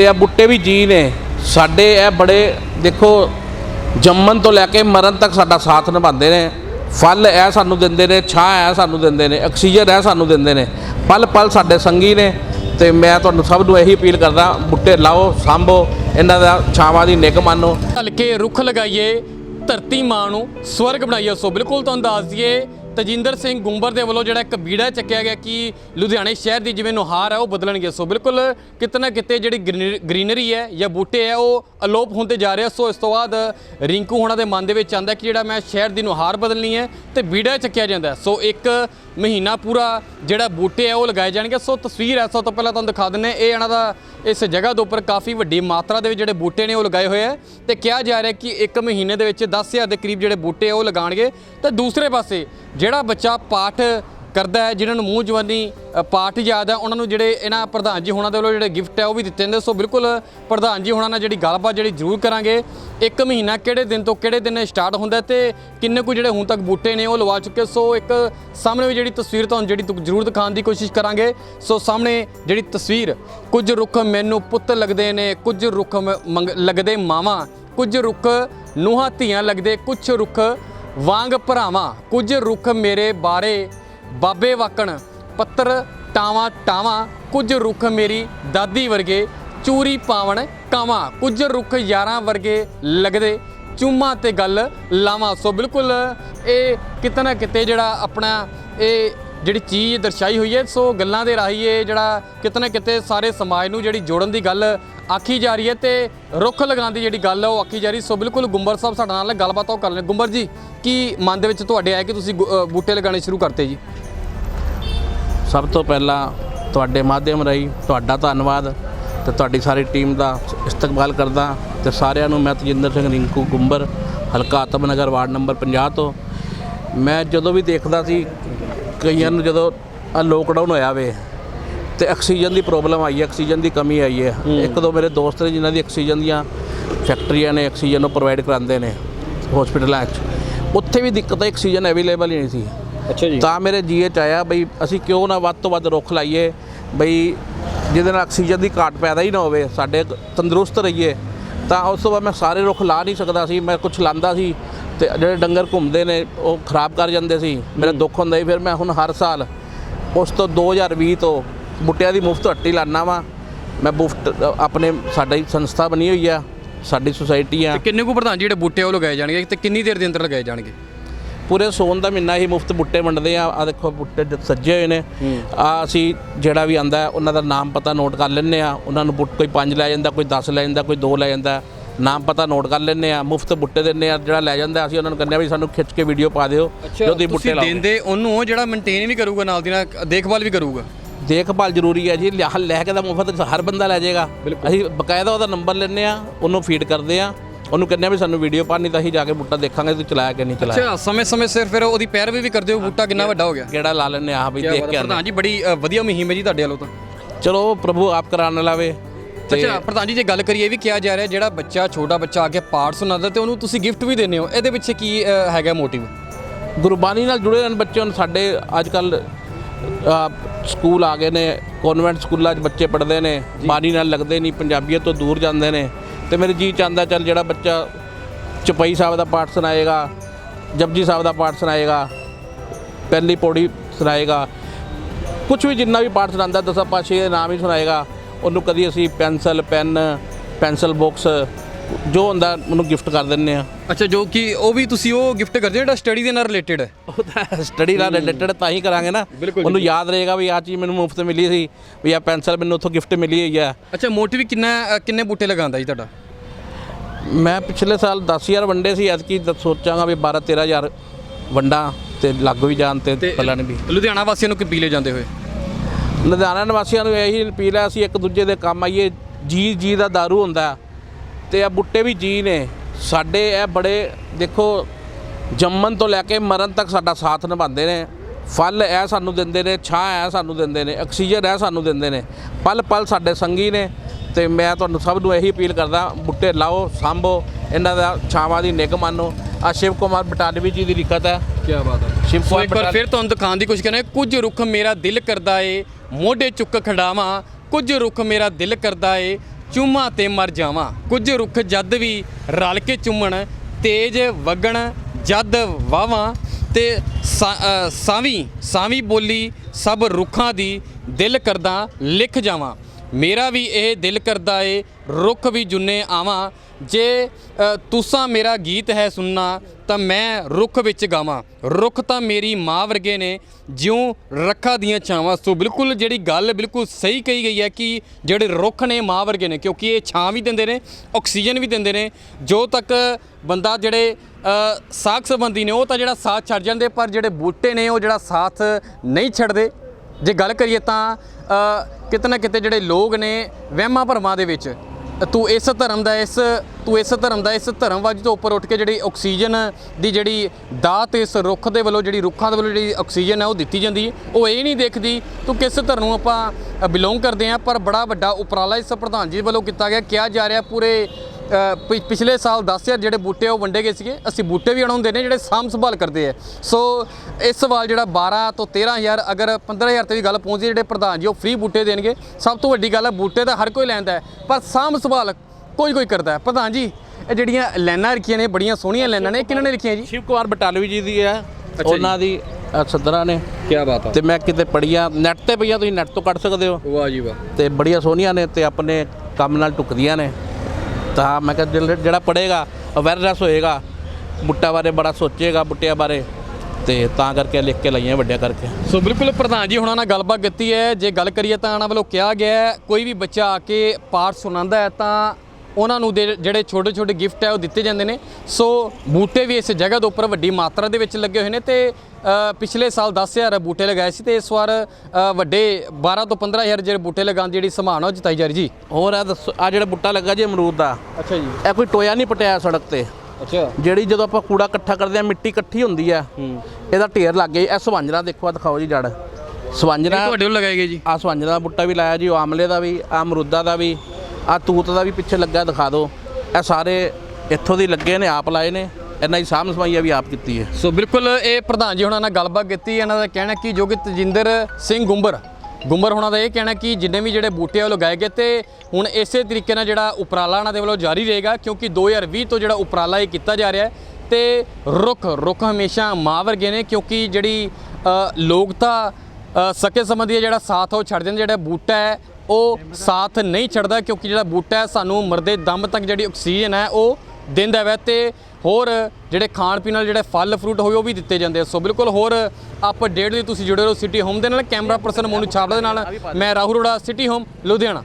ਤੇ ਇਹ ਬੁੱਟੇ ਵੀ ਜੀ ਨੇ। ਸਾਡੇ ਇਹ ਬੜੇ, ਦੇਖੋ, ਜੰਮਣ ਤੋਂ ਲੈ ਕੇ ਮਰਨ ਤੱਕ ਸਾਡਾ ਸਾਥ ਨਿਭਾਉਂਦੇ ਨੇ। ਫਲ ਇਹ ਸਾਨੂੰ ਦਿੰਦੇ ਨੇ, ਛਾਂ ਇਹ ਸਾਨੂੰ ਦਿੰਦੇ ਨੇ, ਆਕਸੀਜਨ ਇਹ ਸਾਨੂੰ ਦਿੰਦੇ ਨੇ। ਪਲ ਪਲ ਸਾਡੇ ਸੰਗੀ ਨੇ ਤੇ ਮੈਂ ਤੁਹਾਨੂੰ ਸਭ ਨੂੰ ਇਹੀ ਅਪੀਲ ਕਰਦਾ, ਬੁੱਟੇ ਲਾਓ, ਸਾਂਭੋ, ਇਹਨਾਂ ਦਾ ਛਾਵਾਂ ਦੀ ਨਿੱਘ ਮਾਨੋ। ਹਲਕੇ ਰੁੱਖ ਲਗਾਈਏ, ਧਰਤੀ ਮਾਂ ਨੂੰ ਸਵਰਗ ਬਣਾਈਏ, ਸੋ ਬਿਲਕੁਲ ਤੁਹਾਨੂੰ ਦੱਸ ਦਈਏ ਤਜਿੰਦਰ ਸਿੰਘ ਗੁੰਬਰ ਦੇ ਵੱਲੋਂ ਜਿਹੜਾ ਇੱਕ ਬੀੜਾ ਚੱਕਿਆ ਗਿਆ ਕਿ ਲੁਧਿਆਣੇ ਸ਼ਹਿਰ ਦੀ ਜਿਵੇਂ ਨੁਹਾਰ ਹੈ ਉਹ ਬਦਲਣਗੇ। ਸੋ ਬਿਲਕੁਲ ਕਿਤੇ ਨਾ ਕਿਤੇ ਜਿਹੜੀ ਗ੍ਰੀਨਰੀ- ਗ੍ਰੀਨਰੀ ਹੈ ਜਾਂ ਬੂਟੇ ਹੈ, ਉਹ ਅਲੋਪ ਹੁੰਦੇ ਜਾ ਰਹੇ ਆ। ਸੋ ਇਸ ਤੋਂ ਬਾਅਦ ਰਿੰਕੂ ਹੋਣਾ ਦੇ ਮਨ ਦੇ ਵਿੱਚ ਆਂਦਾ ਕਿ ਜਿਹੜਾ ਮੈਂ ਸ਼ਹਿਰ ਦੀ ਨੁਹਾਰ ਬਦਲਣੀ ਹੈ ਤੇ ਬੀੜਾ ਚੱਕਿਆ ਜਾਂਦਾ ਸੋ ਇੱਕ ਮਹੀਨਾ ਪੂਰਾ ਜਿਹੜਾ ਬੂਟੇ ਹੈ, ਉਹ ਲਗਾਏ ਜਾਣਗੇ। ਸੋ ਤਸਵੀਰ ਹੈ ਸਭ ਤੋਂ ਪਹਿਲਾਂ ਤੁਹਾਨੂੰ ਦਿਖਾ ਦਿੰਨੇ ਇਹ ਇਹਨਾਂ ਦਾ ਇਸ ਜਗ੍ਹਾ ਦੇ ਉੱਪਰ ਕਾਫੀ ਵੱਡੀ ਮਾਤਰਾ ਦੇ ਵਿੱਚ ਜਿਹੜੇ ਬੂਟੇ ਨੇ, ਉਹ ਲਗਾਏ ਹੋਏ ਆ ਤੇ ਕਿਹਾ ਜਾ ਰਿਹਾ ਕਿ ਇੱਕ ਮਹੀਨੇ ਦੇ ਵਿੱਚ 10000 ਦੇ ਕਰੀਬ ਜਿਹੜੇ ਬੂਟੇ ਆ ਉਹ ਲਗਾਣਗੇ ਤੇ ਦੂਸਰੇ ਪਾਸੇ ਜਿਹੜਾ ਬੱਚਾ ਪਾਠ ਕਰਦਾ ਹੈ ਜਿਨ੍ਹਾਂ ਨੂੰ ਮੂੰਹ ਜਵਾਨੀ ਪਾਠ ਯਾਦ ਹੈ, ਉਹਨਾਂ ਨੂੰ ਜਿਹੜੇ ਇਹਨਾਂ ਪ੍ਰਧਾਨ ਜੀ ਹੋਣਾ ਦੇ ਵੱਲੋਂ ਜਿਹੜੇ ਗਿਫਟ ਹੈ, ਉਹ ਵੀ ਦਿੱਤੇ ਜਾਂਦੇ ਸੋ ਬਿਲਕੁਲ ਪ੍ਰਧਾਨ ਜੀ ਹੋਣਾ ਨਾਲ ਜਿਹੜੀ ਗੱਲਬਾਤ ਜਿਹੜੀ ਜ਼ਰੂਰ ਕਰਾਂਗੇ। ਇੱਕ ਮਹੀਨਾ ਕਿਹੜੇ ਦਿਨ ਤੋਂ ਕਿਹੜੇ ਦਿਨ ਸਟਾਰਟ ਹੁੰਦਾ ਹੈ ਤੇ ਕਿੰਨੇ ਕੁ ਜਿਹੜੇ ਹੁਣ ਤੱਕ ਬੂਟੇ ਨੇ ਉਹ ਲਵਾ ਚੁੱਕੇ ਸੋ ਇੱਕ ਸਾਹਮਣੇ ਵੀ ਜਿਹੜੀ ਤਸਵੀਰ ਤੁਹਾਨੂੰ ਜਿਹੜੀ ਤੁ- ਜ਼ਰੂਰ ਦਿਖਾਉਣ ਦੀ ਕੋਸ਼ਿਸ਼ ਕਰਾਂਗੇ। ਸੋ ਸਾਹਮਣੇ ਜਿਹੜੀ ਤਸਵੀਰ, ਕੁਝ ਰੁੱਖ ਮੈਨੂੰ ਪੁੱਤ ਲੱਗਦੇ ਨੇ, ਕੁਝ ਰੁੱਖ ਮ- ਮੰਗ- ਲੱਗਦੇ ਮਾਵਾਂ, ਕੁਝ ਰੁੱਖ ਨੂੰਹਾਂ ਧੀਆਂ ਲੱਗਦੇ, ਕੁਝ ਰੁੱਖ ਵਾਂਗ ਭਰਾਵਾਂ, ਕੁਝ ਰੁੱਖ ਮੇਰੇ ਬਾਰੇ ਬਾਬੇ ਵਾਕਣ, ਪੱਤਰ ਟਾਵਾਂ ਟਾਵਾਂ, ਕੁਝ ਰੁੱਖ ਮੇਰੀ ਦਾਦੀ ਵਰਗੇ, ਚੂਰੀ ਪਾਵਣ ਕਾਵਾਂ, ਕੁਝ ਰੁੱਖ ਯਾਰਾਂ ਵਰਗੇ ਲੱਗਦੇ, ਚੂਮਾ ਤੇ ਗੱਲ ਲਾਵਾਂ। ਸੋ ਬਿਲਕੁਲ ਇਹ ਕਿਤੇ ਨਾ ਕਿਤੇ ਜਿਹੜਾ ਆਪਣਾ ਇਹ ਜਿਹੜੀ ਚੀਜ਼ ਦਰਸਾਈ ਹੋਈ ਹੈ, ਸੋ ਗੱਲਾਂ ਦੇ ਰਾਹੀਂ ਇਹ ਜਿਹੜਾ ਕਿਤੇ ਨਾ ਕਿਤੇ ਸਾਰੇ ਸਮਾਜ ਨੂੰ ਜਿਹੜੀ ਜੋੜਨ ਦੀ ਗੱਲ ਆਖੀ ਜਾ ਰਹੀ ਹੈ ਤੇ ਰੁੱਖ ਲਗਾਉਣ ਦੀ ਜਿਹੜੀ ਗੱਲ ਹੈ ਉਹ ਆਖੀ ਜਾ ਰਹੀ। ਸੋ ਬਿਲਕੁਲ ਗੁੰਬਰ ਸਾਹਿਬ ਸਾਡੇ ਨਾਲ ਗੱਲਬਾਤ ਉਹ ਕਰ ਲੈਣ। ਗੁੰਬਰ ਜੀ, ਕੀ ਮਨ ਦੇ ਵਿੱਚ ਤੁਹਾਡੇ ਆਇਆ ਕਿ ਤੁਸੀਂ ਗੁ- ਬੂਟੇ ਲਗਾਉਣੇ ਸ਼ੁਰੂ ਕਰਤੇ ਜੀ? ਸਭ ਤੋਂ ਪਹਿਲਾਂ ਤੁਹਾਡੇ ਮਾਧਿਅਮ ਰਾਹੀਂ ਤੁਹਾਡਾ ਧੰਨਵਾਦ ਤੇ ਤੁਹਾਡੀ ਸਾਰੀ ਟੀਮ ਦਾ ਇਸਤਕਬਾਲ ਕਰਦਾ ਤੇ ਸਾਰਿਆਂ ਨੂੰ ਮੈਂ ਤਜਿੰਦਰ ਸਿੰਘ ਰਿੰਕੂ ਗੁੰਬਰ ਹਲਕਾ ਆਤਮਨਗਰ ਵਾਰਡ ਨੰਬਰ 50 ਤੋਂ। ਮੈਂ ਜਦੋਂ ਵੀ ਦੇਖਦਾ ਸੀ ਕਈਆਂ ਨੂੰ ਜਦੋਂ ਆ ਲੋਕਡਾਊਨ ਹੋਇਆ ਵੇ ਤੇ ਆਕਸੀਜਨ ਦੀ ਪ੍ਰੋਬਲਮ ਆਈ ਹੈ ਆਕਸੀਜਨ ਦੀ ਕਮੀ ਆਈ ਹੈ। ਇੱਕ ਦੋ ਮੇਰੇ ਦੋਸਤ ਨੇ ਜਿਨ੍ਹਾਂ ਦੀ ਆਕਸੀਜਨ ਦੀਆਂ ਫੈਕਟਰੀਆਂ ਨੇ ਆਕਸੀਜਨ ਨੂੰ ਪ੍ਰੋਵਾਈਡ ਕਰਾਉਂਦੇ ਨੇ ਹਸਪੀਟਲਾਂ 'ਚ। ਉੱਥੇ ਵੀ ਦਿੱਕਤ ਹੈ ਆਕਸੀਜਨ ਅਵੇਲੇਬਲ ਹੀ ਨਹੀਂ ਸੀ। ਅੱਛਾ ਜੀ। ਤਾਂ ਮੇਰੇ ਜੀਏ ਚ ਆਇਆ ਬਈ ਅਸੀਂ ਕਿਉਂ ਨਾ ਵੱਧ ਤੋਂ ਵੱਧ ਰੁੱਖ ਲਾਈਏ ਬਈ ਜਿਹਦੇ ਨਾਲ ਆਕਸੀਜਨ ਦੀ ਘਾਟ ਪੈਦਾ ਹੀ ਨਾ ਹੋਵੇ ਸਾਡੇ ਤੰਦਰੁਸਤ ਰਹੀਏ। ਤਾਂ ਉਸ ਤੋਂ ਬਾਅਦ ਮੈਂ ਸਾਰੇ ਰੁੱਖ ਲਾ ਨਹੀਂ ਸਕਦਾ ਸੀ ਮੈਂ ਕੁਝ ਲਾਂਦਾ ਸੀ। ਤੇ ਜਿਹੜੇ ਡੰਗਰ ਘੁੰਮਦੇ ਨੇ ਉਹ ਖਰਾਬ ਕਰ ਜਾਂਦੇ ਸੀ। ਮੇਰਾ ਦੁੱਖ ਹੁੰਦਾ ਸੀ ਫਿਰ ਮੈਂ ਹੁਣ ਹਰ ਸਾਲ ਉਸ ਤੋਂ 2020 ਤੋਂ ਬੁੱਟਿਆਂ ਦੀ ਮੁਫਤ ਹੱਟੀ ਲਾਨਾ ਵਾਂ। ਮੈਂ ਮੁਫਤ ਆਪਣੇ ਸਾਡੀ ਸੰਸਥਾ ਬਣੀ ਹੋਈ ਆ ਸਾਡੀ ਸੁਸਾਇਟੀ ਆ। ਤੇ ਕਿੰਨੇ ਕੁ ਪ੍ਰਧਾਨ ਜਿਹੜੇ ਬੂਟੇ ਉਹ ਲਗਾਏ ਜਾਣਗੇ ਤੇ ਕਿੰਨੀ ਦੇਰ ਦੇ ਅੰਦਰ ਲਗਾਏ ਜਾਣਗੇ? ਪੂਰੇ ਸੋਨ ਦਾ ਮਹੀਨਾ ਹੀ ਮੁਫਤ ਬੁੱਟੇ ਵੰਡਦੇ ਆ। ਆ ਦੇਖੋ ਬੁੱਟੇ ਸੱਜੇ ਹੋਏ ਨੇ। ਆ ਅਸੀਂ ਜਿਹੜਾ ਵੀ ਆਂਦਾ ਉਹਨਾਂ ਦਾ ਨਾਮ ਪਤਾ ਨੋਟ ਕਰ ਲੈਂਦੇ ਆ। ਉਹਨਾਂ ਨੂੰ ਬੁੱਟ ਕੋਈ 5 ਲੈ ਜਾਂਦਾ ਕੋਈ 10 ਲੈ ਜਾਂਦਾ ਕੋਈ 2 ਲੈ ਜਾਂਦਾ। ਨਾਮ ਪਤਾ ਨੋਟ ਕਰ ਲੈਂਦੇ ਆ ਮੁਫਤ ਬੁੱਟੇ ਦਿੰਦੇ ਆ ਜਿਹੜਾ ਲੈ ਜਾਂਦਾ ਅਸੀਂ ਉਹਨਾਂ ਨੂੰ ਕਹਿੰਦੇ ਆ ਵੀ ਸਾਨੂੰ ਖਿੱਚ ਕੇ ਵੀਡੀਓ ਪਾ ਦਿਓ ਜਦੋਂ ਤੁਸੀਂ ਬੁੱਟੇ ਤੁਸੀਂ ਲਾਓ ਦਿੰਦੇ ਉਹਨੂੰ ਉਹ ਜਿਹੜਾ ਮੇਨਟੇਨ ਵੀ ਕਰੂਗਾ ਨਾਲ ਦੀ ਨਾਲ ਦੇਖਭਾਲ ਵੀ ਕਰੂਗਾ। ਦੇਖਭਾਲ ਜ਼ਰੂਰੀ ਹੈ ਜੀ ਲਿਆ- ਲੈ ਕੇ ਤਾਂ ਮੁਫਤ ਹਰ ਬੰਦਾ ਲੈ ਜਾਏਗਾ। ਅਸੀਂ ਬਕਾਇਦਾ ਉਹਦਾ ਨੰਬਰ ਲੈਂਦੇ ਆ ਉਹਨੂੰ ਫੀਡ ਕਰਦੇ ਆ ਉਹਨੂੰ ਕਹਿੰਦੇ ਆ ਵੀ ਸਾਨੂੰ ਵੀਡੀਓ ਪਾ ਨਹੀਂ ਤਾਂ ਅਸੀਂ ਜਾ ਕੇ ਬੁੱਟਾ ਦੇਖਾਂਗੇ ਤੂੰ ਚਲਾਇਆ ਕਿ ਨਹੀਂ ਚਲਾਇਆ। ਅੱਛਾ ਸਮੇਂ ਸਮੇਂ ਸਿਰ ਫਿਰ ਉਹਦੀ ਪੈਰਵੀ ਵੀ ਕਰਦੇ ਹੋ ਬੂਟਾ ਕਿੰਨਾ ਵੱਡਾ ਹੋ ਗਿਆ? ਕਿਹੜਾ ਲਾ ਲੈਂਦੇ ਆ ਵੀ ਦੇਖ ਕੇ। ਆਉਂਦੇ ਪ੍ਰਧਾਨ ਜੀ ਬੜੀ ਅ, ਵਧੀਆ ਮੁਹਿੰਮ ਹੈ ਜੀ ਤੁਹਾਡੇ ਵੱਲੋਂ ਤਾਂ। ਚਲੋ ਪ੍ਰਭੂ ਆਪ ਕਰਾਣ ਲਾਵੇ ਤੇ ਅੱਛਾ ਪ੍ਰਧਾਨ ਜੀ ਜੇ ਗੱਲ ਕਰੀਏ ਇਹ ਵੀ ਕਿਹਾ ਜਾ ਰਿਹਾ ਜਿਹੜਾ ਬੱਚਾ ਛੋਟਾ ਬੱਚਾ ਆ ਕੇ ਪਾਠ ਸੁਣਾਉਂਦਾ ਤੇ ਉਹਨੂੰ ਤੁਸੀਂ ਗਿਫਟ ਵੀ ਦਿੰਦੇ ਹੋ ਇਹਦੇ ਪਿੱਛੇ ਕੀ ਅ, ਹੈਗਾ ਮੋਟਿਵ? ਗੁਰਬਾਣੀ ਨਾਲ ਜੁੜੇ ਰਹਿਣ ਬੱਚੇ ਹੁਣ ਸਾਡੇ ਅੱਜ ਕੱਲ ਸਕੂਲ ਆ ਗਏ ਨੇ ਕਨਵੈਂਟ ਸਕੂਲਾਂ 'ਚ ਬੱਚੇ ਪੜ੍ਹਦੇ ਨੇ ਬਾਣੀ ਨਾਲ ਲੱਗਦੇ ਨਹੀਂ ਪੰਜਾਬੀਅਤ ਤੋਂ ਦੂਰ ਜਾਂਦੇ ਨੇ। ਤੇ ਮੇਰੇ ਜੀ ਚਾਹੁੰਦਾ ਚੱਲ ਜਿਹੜਾ ਬੱਚਾ ਚਪਈ ਸਾਹਿਬ ਦਾ ਪਾਠ ਸੁਣਾਏਗਾ ਜਪਜੀ ਸਾਹਿਬ ਦਾ ਪਾਠ ਸੁਣਾਏਗਾ ਪਹਿਲੀ ਪੌੜੀ ਸੁਣਾਏਗਾ ਕੁਝ ਵੀ ਜਿੰਨਾ ਵੀ ਪਾਠ ਸੁਣਾਉਂਦਾ ਦਸਾਂ ਪਾਤਸ਼ਾਹੀ ਦੇ ਨਾਮ ਹੀ ਸੁਣਾਏਗਾ। ਉਹਨੂੰ ਕਦੀ ਅਸੀਂ ਪੈਨਸਲ ਪੈਨ ਪੈਨਸਲ ਬਾਕਸ ਜੋ ਹੁੰਦਾ ਉਹਨੂੰ ਗਿਫਟ ਕਰ ਦਿੰਨੇ ਆ ਅੱਛਾ ਜੋ ਕਿ ਉਹ ਵੀ ਤੁਸੀਂ ਉਹ ਗਿਫਟ ਕਰਦੇ ਜਿਹੜਾ ਸਟੱਡੀ ਦੇ ਨਾਲ ਰਿਲੇਟਡ ਹੈ? ਉਹ ਤਾਂ ਸਟੱਡੀ ਨਾਲ ਰਿਲੇਟਡ ਤਾਂ ਹੀ ਕਰਾਂਗੇ ਨਾ। ਉਹਨੂੰ ਯਾਦ ਰਹੇਗਾ ਵੀ ਆਹ ਚੀਜ਼ ਮੈਨੂੰ ਮੁਫਤ ਮਿਲੀ ਸੀ ਵੀ ਆਹ ਪੈਨਸਲ ਮੈਨੂੰ ਉੱਥੋਂ ਗਿਫਟ ਮਿਲੀ ਹੋਈ ਆ ਅੱਛਾ ਮੋਟਿਵ ਕਿੰਨਾ ਕਿੰਨੇ ਬੂਟੇ ਲਗਾਉਂਦਾ ਜੀ ਤੁਹਾਡਾ? ਮੈਂ ਪਿਛਲੇ ਸਾਲ 10000 ਵੰਡੇ ਸੀ ਐਤਕੀ ਤਾਂ ਸੋਚਾਂਗਾ ਵੀ 12 13000 ਵੰਡਾਂ ਤੇ ਲੱਗ ਵੀ ਜਾਣ ਤੇ ਪਲਣ ਵੀ। ਲੁਧਿਆਣਾ ਵਾਸੀਆਂ ਨੂੰ ਕੀ ਪੀਲੇ ਜਾਂਦੇ ਹੋਏ? ਲੁਧਿਆਣਾ ਨਿਵਾਸੀਆਂ ਨੂੰ ਇਹੀ ਅਪੀਲ ਹੈ ਅਸੀਂ ਇੱਕ ਦੂਜੇ ਦੇ ਕੰਮ ਆਈਏ। ਜੀ ਜੀ ਦਾ दारू ਹੁੰਦਾ ਤੇ ਇਹ ਬੁੱਟੇ ਵੀ ਜੀ ਨੇ। ਸਾਡੇ ਇਹ ਬੜੇ ਦੇਖੋ ਜੰਮਣ ਤੋਂ ਲੈ ਕੇ ਮਰਨ ਤੱਕ ਸਾਡਾ ਸਾਥ ਨਿਭਾਉਂਦੇ ਨੇ। ਫਲ ਇਹ ਸਾਨੂੰ ਦਿੰਦੇ ਨੇ ਛਾਂ ਇਹ ਸਾਨੂੰ ਦਿੰਦੇ ਨੇ ਆਕਸੀਜਨ ਇਹ ਸਾਨੂੰ ਦਿੰਦੇ ਨੇ। ਪਲ ਪਲ ਸਾਡੇ ਸੰਗੀ ਨੇ। ਤੇ ਮੈਂ ਤੁਹਾਨੂੰ ਸਭ ਨੂੰ ਇਹੀ ਅਪੀਲ ਕਰਦਾ ਬੁੱਟੇ ਲਾਓ ਸਾਂਭੋ। ਇਹਨਾਂ ਦਾ ਛਾਵਾਂ ਦੀ ਨਿਗ ਮੰਨੋ। ਆ ਸ਼ਿਵ ਕੁਮਾਰ ਬਟਾਲਵੀ ਜੀ ਦੀ ਲਿਖਤ ਹੈ। ਕੀ ਬਾਤ ਹੈ। ਸ਼ਿਵ ਕੁਮਾਰ ਫਿਰ ਤੁਹਾਨੂੰ ਦਿਖਾਉਣ ਦੀ ਕੋਸ਼ਿਸ਼ ਕਰਨਾ ਕੁਝ ਰੁੱਖ ਮੇਰਾ ਦਿਲ ਕਰਦਾ ਏ। ਮੋਢੇ ਚੁੱਕ ਖੜਾਵਾਂ ਕੁਝ ਰੁੱਖ ਮੇਰਾ ਦਿਲ ਕਰਦਾ ਏ ਚੁੰਮਾਂ ਤੇ ਮਰ ਜਾਵਾਂ। ਕੁਝ ਰੁੱਖ ਜਦ ਵੀ ਰਲ ਕੇ ਚੁੰਮਣ ਤੇਜ ਵਗਣ ਜਦ ਵਾਵਾਂ ਤੇ ਸਾ- ਅ, ਸਾਵੀਂ ਸਾਵੀਂ ਬੋਲੀ ਸਭ ਰੁੱਖਾਂ ਦੀ ਦਿਲ ਕਰਦਾ ਲਿਖ ਜਾਵਾਂ। ਮੇਰਾ ਵੀ ਇਹ ਦਿਲ ਕਰਦਾ ਏ ਰੁੱਖ ਵੀ ਜੁੰਨੇ ਆਵਾਂ। ਜੇ ਤੁਸਾਂ ਮੇਰਾ ਗੀਤ ਹੈ ਸੁਣਨਾ ਤਾਂ ਮੈਂ ਰੁੱਖ ਵਿੱਚ ਗਾਵਾਂ। ਰੁੱਖ ਤਾਂ ਮੇਰੀ ਮਾਂ ਵਰਗੇ ਨੇ ਜਿਉਂ ਰੱਖਾਂ ਦੀਆਂ ਛਾਵਾਂ। ਸੋ ਬਿਲਕੁਲ ਜਿਹੜੀ ਗੱਲ ਬਿਲਕੁਲ ਸਹੀ ਕਹੀ ਗਈ ਹੈ ਕਿ ਜਿਹੜੇ ਰੁੱਖ ਨੇ ਮਾਂ ਵਰਗੇ ਨੇ ਕਿਉਂਕਿ ਇਹ ਛਾਂ ਵੀ ਦਿੰਦੇ ਨੇ ਆਕਸੀਜਨ ਵੀ ਦਿੰਦੇ ਨੇ ਜੋ ਤੱਕ ਬੰਦਾ ਜਿਹੜੇ ਅ, ਸਾਖ ਸੰਬੰਧੀ ਨੇ ਉਹ ਤਾਂ ਜਿਹੜਾ ਸਾਥ ਛੱਡ ਜਾਂਦੇ ਪਰ ਜਿਹੜੇ ਬੂਟੇ ਨੇ ਉਹ ਜਿਹੜਾ ਸਾਥ ਨਹੀਂ ਛੱਡਦੇ। ਜੇ ਗੱਲ ਕਰੀਏ ਤਾਂ ਕਿਤੇ ਨਾ ਕਿਤੇ ਜਿਹੜੇ ਲੋਕ ਨੇ ਵਹਿਮਾਂ ਭਰਮਾਂ ਦੇ ਵਿੱਚ, ਤੂੰ ਇਸ ਧਰਮ ਦਾ ਇਸ, ਤੂੰ ਇਸ ਧਰਮ ਦਾ ਇਸ ਧਰਮਵਾਦੀ ਤੋਂ ਉੱਪਰ ਉੱਠ ਕੇ ਜਿਹੜੀ ਆਕਸੀਜਨ ਦੀ ਜਿਹੜੀ ਦਾਤ ਇਸ ਰੁੱਖ ਦੇ ਵੱਲੋਂ, ਜਿਹੜੀ ਰੁੱਖਾਂ ਦੇ ਵੱਲੋਂ ਜਿਹੜੀ ਆਕਸੀਜਨ ਹੈ ਉਹ ਦਿੱਤੀ ਜਾਂਦੀ ਹੈ, ਉਹ ਇਹ ਨਹੀਂ ਦੇਖਦੀ ਤੂੰ ਕਿਸ ਧਰਮ ਨੂੰ ਆਪਾਂ ਬਿਲੋਂਗ ਕਰਦੇ ਆ ਪਰ ਬੜਾ ਵੱਡਾ ਉਪਰਾਲਾ ਇਸ ਪ੍ਰਧਾਨ ਜੀ ਵੱਲੋਂ ਕੀਤਾ ਗਿਆ, ਕਿਹਾ ਜਾ ਰਿਹਾ ਪੂਰੇ ਪਿਛਲੇ ਸਾਲ 10000 ਜਿਹੜੇ ਬੂਟੇ ਉਹ ਵੰਡੇ ਗਏ ਸੀਗੇ। ਅਸੀਂ ਬੂਟੇ ਵੀ ਅਣਾਉਂਦੇ ਨੇ ਜਿਹੜੇ ਸਾਂਭ ਸੰਭਾਲ ਕਰਦੇ ਆ। ਸੋ ਇਸ ਸਵਾਲ ਜਿਹੜਾ 12 ਤੋਂ 13000 ਅਗਰ 15000 ਤੇ ਵੀ ਗੱਲ ਪਹੁੰਚਦੀ ਜਿਹੜੇ ਪ੍ਰਧਾਨ ਜੀ ਉਹ ਫ੍ਰੀ ਬੂਟੇ ਦੇਣਗੇ। ਸਭ ਤੋਂ ਵੱਡੀ ਗੱਲ ਹੈ ਬੂਟੇ ਤਾਂ ਹਰ ਕੋਈ ਲੈਂਦਾ ਹੈ ਪਰ ਸਾਂਭ ਸੰਭਾਲ ਕੋਈ ਕੋਈ ਕਰਦਾ ਹੈ। ਪ੍ਰਧਾਨ ਜੀ ਇਹ ਜਿਹੜੀਆਂ ਲਾਈਨਾਂ ਰੱਖੀਆਂ ਨੇ ਬੜੀਆਂ ਸੋਹਣੀਆਂ ਲਾਈਨਾਂ ਨੇ ਇਹ ਕਿਹਨਾਂ ਨੇ ਲਿਖੀਆਂ ਜੀ? ਸ਼ਿਵ ਕੁਮਾਰ ਬਟਾਲਵੀ ਜੀ ਦੀ ਹੈ। ਉਹਨਾਂ ਦੀ ਸੱਜਣਾ ਨੇ। ਕੀ ਬਾਤ ਤੇ ਮੈਂ ਕਿਤੇ ਪੜੀਆਂ ਨੈਟ ਤੇ ਪਈਆਂ ਤੁਸੀਂ ਨੈਟ ਤੋਂ ਕੱਢ ਸਕਦੇ ਹੋ। ਵਾਹ ਜੀ ਵਾਹ। ਤੇ ਬੜੀਆਂ ਸੋਹਣੀਆਂ ਨੇ ਤੇ ਆਪਣੇ ਕੰਮ ਨਾਲ ਟੁਕਦੀਆਂ ਨੇ। ਤਾਂ ਮੈਂ ਕਿਹਾ ਜਿਹੜਾ- ਜਿਹੜਾ ਪੜੇਗਾ ਅਵੇਅਰਨੈਸ ਹੋਏਗਾ ਬੁੱਟਾ ਬਾਰੇ ਬੜਾ ਸੋਚੇਗਾ ਬੁੱਟਿਆਂ ਬਾਰੇ। ਤੇ ਤਾਂ ਕਰਕੇ ਲਿਖ ਕੇ ਲਈਆਂ ਵੱਡਿਆਂ ਕਰਕੇ। ਸੋ ਬਿਲਕੁਲ ਪ੍ਰਧਾਨ ਜੀ ਹੁਣਾਂ ਨਾਲ ਗੱਲਬਾਤ ਕੀਤੀ ਹੈ। ਜੇ ਗੱਲ ਕਰੀਏ ਤਾਂ ਉਹਨਾਂ ਵੱਲੋਂ ਕਿਹਾ ਗਿਆ ਹੈ, ਕੋਈ ਵੀ ਬੱਚਾ ਆ ਕੇ ਪਾਠ ਸੁਣਾਉਂਦਾ ਹੈ ਤਾਂ ਉਹਨਾਂ ਨੂੰ ਜਿਹੜੇ ਛੋਟੇ ਛੋਟੇ ਗਿਫਟ ਹੈ ਉਹ ਦਿੱਤੇ ਜਾਂਦੇ ਨੇ। ਸੋ ਬੂਟੇ ਵੀ ਇਸ ਜਗ੍ਹਾ ਦੇ ਉੱਪਰ ਵੱਡੀ ਮਾਤਰਾ ਦੇ ਵਿੱਚ ਲੱਗੇ ਹੋਏ ਨੇ ਤੇ ਪਿਛਲੇ ਸਾਲ 10000 ਬੂਟੇ ਲਗਾਏ ਸੀ ਤੇ ਇਸ ਵਾਰ ਵੱਡੇ 12 ਤੋਂ 15000 ਜਿਹੜੇ ਬੂਟੇ ਲਗਾਉਣ ਦੀ ਜਿਹੜੀ ਸੰਭਾਵਨਾ ਉਹ ਜਤਾਈ ਜਾ ਰਹੀ ਜੀ। ਹੋਰ ਆ ਦੱਸੋ ਆ ਜਿਹੜਾ ਬੁੱਟਾ ਲੱਗਾ ਜੀ ਅਮਰੂਦ ਦਾ ਅੱਛਾ ਜੀ। ਇਹ ਕੋਈ ਟੋਇਆ ਨਹੀਂ ਪਟਿਆ ਸੜਕ ਤੇ। ਅੱਛਾ। ਜਿਹੜੀ ਜਦੋਂ ਆਪਾਂ ਕੂੜਾ ਇਕੱਠਾ ਕਰਦੇ ਆ ਮਿੱਟੀ ਇਕੱਠੀ ਹੁੰਦੀ ਆ ਹੂੰ। ਇਹਦਾ ਢੇਰ ਲੱਗ ਗਿਆ। ਇਹ ਸਵਾਂਜਰਾ ਦੇਖੋ ਆ ਦਿਖਾਓ ਜੀ ਜੜ। ਸਵਾਂਜਰਾ ਤੁਹਾਡੇ ਵੱਲ ਲਗਾਏ ਗਏ ਜੀ। ਆ ਸਵਾਂਜਰਾ ਦਾ ਬੁੱਟਾ ਵੀ ਲਾਇਆ ਜੀ ਆਮਲੇ ਦਾ ਵੀ ਆ ਅਮਰੂਦਾ ਦਾ ਵੀ। ਆ ਤੂਤ ਦਾ ਵੀ ਪਿੱਛੇ ਲੱਗਾ, ਦਿਖਾ ਦਿਓ। ਇਹ ਸਾਰੇ ਇੱਥੋਂ ਦੀ ਲੱਗੇ ਨੇ, ਆਪ ਲਾਏ ਨੇ। ਇਹਨਾਂ ਦੀ ਸਾਂਭ ਸਫ਼ਾਈ ਵੀ ਆਪ ਕੀਤੀ ਹੈ। ਸੋ ਬਿਲਕੁਲ ਇਹ ਪ੍ਰਧਾਨ ਜੀ ਹੁਣਾਂ ਨਾਲ ਗੱਲਬਾਤ ਕੀਤੀ, ਇਹਨਾਂ ਦਾ ਕਹਿਣਾ ਕਿ ਜੋ ਕਿ ਤਜਿੰਦਰ ਸਿੰਘ ਗੁੰਬਰ ਗੁੰਬਰ ਹੁਣਾਂ ਦਾ ਇਹ ਕਹਿਣਾ ਕਿ ਜਿੰਨੇ ਵੀ ਜਿਹੜੇ ਬੂਟੇ ਆ ਉਹ ਲਗਾਏ ਗਏ ਤੇ ਹੁਣ ਇਸੇ ਤਰੀਕੇ ਨਾਲ ਜਿਹੜਾ ਉਪਰਾਲਾ ਉਹਨਾਂ ਦੇ ਵੱਲੋਂ ਜਾਰੀ ਰਹੇਗਾ, ਕਿਉਂਕਿ 2020 ਤੋਂ ਜਿਹੜਾ ਉਪਰਾਲਾ ਇਹ ਕੀਤਾ ਜਾ ਰਿਹਾ ਹੈ ਤੇ ਰੁੱਖ ਰੁੱਖ ਹਮੇਸ਼ਾ ਮਾਂ ਵਰਗੇ ਨੇ, ਕਿਉਂਕਿ ਜਿਹੜੀ ਲੋਕ ਤਾਂ ਸਕੇ ਸੰਬੰਧੀ ਦਾ ਜਿਹੜਾ ਸਾਥ ਆ ਉਹ ਛੱਡ ਦਿੰਦੇ ਜਿਹੜਾ ਬੂਟਾ ਹੈ ਉਹ ਸਾਥ ਨਹੀਂ ਛੱਡਦਾ ਕਿਉਂਕਿ ਜਿਹੜਾ ਬੂਟਾ ਹੈ, ਸਾਨੂੰ ਮਰਦੇ ਦਮ ਤੱਕ ਜਿਹੜੀ ਆਕਸੀਜਨ ਹੈ, ਉਹ ਦਿੰਦਾ ਵੈ ਤੇ ਹੋਰ ਜਿਹੜੇ ਖਾਣ ਪੀਣ ਵਾਲੇ ਜਿਹੜੇ ਫਲ ਫਰੂਟ ਹੋਏ, ਉਹ ਵੀ ਦਿੱਤੇ ਜਾਂਦੇ ਆ। ਸੋ ਬਿਲਕੁਲ ਹੋਰ ਅਪਡੇਟ ਲਈ ਤੁਸੀਂ ਜੁੜੇ ਰਹੋ ਸਿਟੀ ਹੋਮ ਦੇ ਨਾਲ। ਕੈਮਰਾ ਪਰਸਨ ਮੋਨੂ ਛਾਬੜਾ ਦੇ ਨਾਲ। ਮੈਂ ਰਾਹੁਲ ਰੋੜਾ ਸਿਟੀ ਹੋਮ, ਲੁਧਿਆਣਾ।